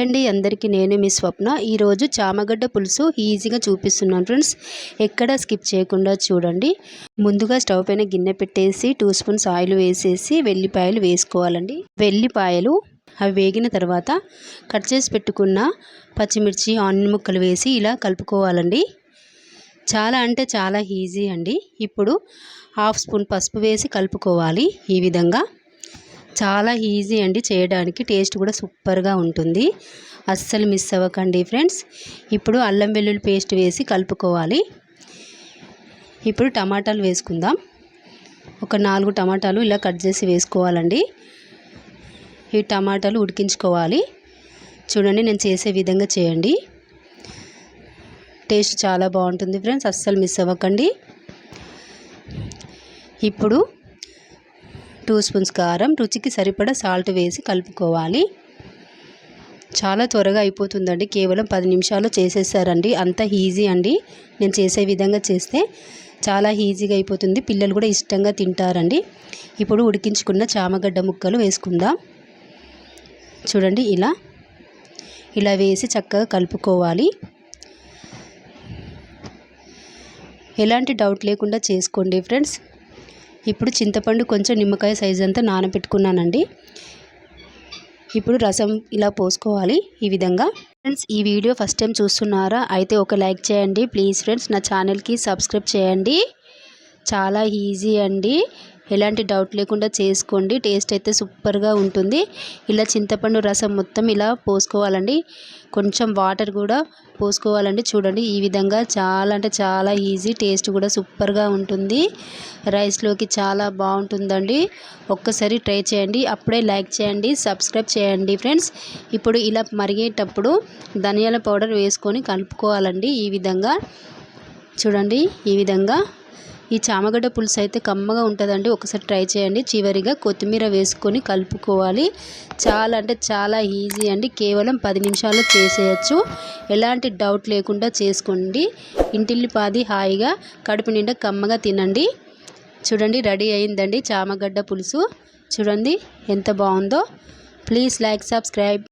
అండి అందరికీ నేను మీ స్వప్న. ఈరోజు చామగడ్డ పులుసు ఈజీగా చూపిస్తున్నాను ఫ్రెండ్స్. ఎక్కడ స్కిప్ చేయకుండా చూడండి. ముందుగా స్టవ్ పైన గిన్నె పెట్టేసి టూ స్పూన్స్ ఆయిల్ వేసేసి వెల్లిపాయలు వేసుకోవాలండి. వెల్లిపాయలు అవి వేగిన తర్వాత కట్ చేసి పెట్టుకున్న పచ్చిమిర్చి ఆనియన్ ముక్కలు వేసి ఇలా కలుపుకోవాలండి. చాలా అంటే చాలా ఈజీ అండి. ఇప్పుడు హాఫ్ స్పూన్ పసుపు వేసి కలుపుకోవాలి ఈ విధంగా. చాలా ఈజీ అండి చేయడానికి. టేస్ట్ కూడా సూపర్గా ఉంటుంది. అస్సలు మిస్ అవ్వకండి ఫ్రెండ్స్ ఇప్పుడు అల్లం వెల్లుల్లి పేస్ట్ వేసి కలుపుకోవాలి. ఇప్పుడు టమాటాలు వేసుకుందాం. ఒక నాలుగు టమాటాలు ఇలా కట్ చేసి వేసుకోవాలండి. ఈ టమాటాలు ఉడికించుకోవాలి. చూడండి నేను చేసే విధంగా చేయండి. టేస్ట్ చాలా బాగుంటుంది ఫ్రెండ్స్ అస్సలు మిస్ అవ్వకండి. ఇప్పుడు టూ స్పూన్స్ కారం రుచికి సరిపడా సాల్ట్ వేసి కలుపుకోవాలి. చాలా త్వరగా అయిపోతుందండి. కేవలం పది నిమిషాలు చేసేసారండి అంత ఈజీ అండి. నేను చేసే విధంగా చేస్తే చాలా ఈజీగా అయిపోతుంది. పిల్లలు కూడా ఇష్టంగా తింటారండి. ఇప్పుడు ఉడికించుకున్న చామగడ్డ ముక్కలు వేసుకుందాం. చూడండి ఇలా. ఇలా వేసి చక్కగా కలుపుకోవాలి. ఎలాంటి డౌట్ లేకుండా చేసుకోండి ఫ్రెండ్స్. ఇప్పుడు చింతపండు కొంచెం నిమ్మకాయ సైజ్ అంతా నానబెట్టుకున్నానండి. ఇప్పుడు రసం ఇలా పోసుకోవాలి ఈ విధంగా. ఫ్రెండ్స్ ఈ వీడియో ఫస్ట్ టైం చూస్తున్నారా? అయితే ఒక లైక్ చేయండి. ప్లీజ్ ఫ్రెండ్స్ నా ఛానల్కి సబ్స్క్రైబ్ చేయండి. చాలా ఈజీ అండి. ఎలాంటి డౌట్ లేకుండా చేసుకోండి. టేస్ట్ అయితే సూపర్గా ఉంటుంది. ఇలా చింతపండు రసం మొత్తం ఇలా పోసుకోవాలండి. కొంచెం వాటర్ కూడా పోసుకోవాలండి. చూడండి ఈ విధంగా చాలా అంటే చాలా ఈజీ టేస్ట్ కూడా సూపర్గా ఉంటుంది. రైస్లోకి చాలా బాగుంటుందండి. ఒక్కసారి ట్రై చేయండి. అప్పుడే లైక్ చేయండి సబ్స్క్రైబ్ చేయండి ఫ్రెండ్స్ ఇప్పుడు ఇలా మరిగేటప్పుడు ధనియాల పౌడర్ వేసుకొని కలుపుకోవాలండి. ఈ విధంగా చూడండి ఈ విధంగా ఈ చామగడ్డ పులుసు అయితే కమ్మగా ఉంటుందండి. ఒకసారి ట్రై చేయండి. చివరిగా కొత్తిమీర వేసుకొని కలుపుకోవాలి. చాలా అంటే చాలా ఈజీ అండి. కేవలం పది నిమిషాల్లో చేసేయచ్చు. ఎలాంటి డౌట్ లేకుండా చేసుకోండి. ఇంటిల్లిపాది హాయిగా కడుపు నిండా కమ్మగా తినండి. చూడండి రెడీ అయిందండి చామగడ్డ పులుసు. చూడండి ఎంత బాగుందో. Please like subscribe.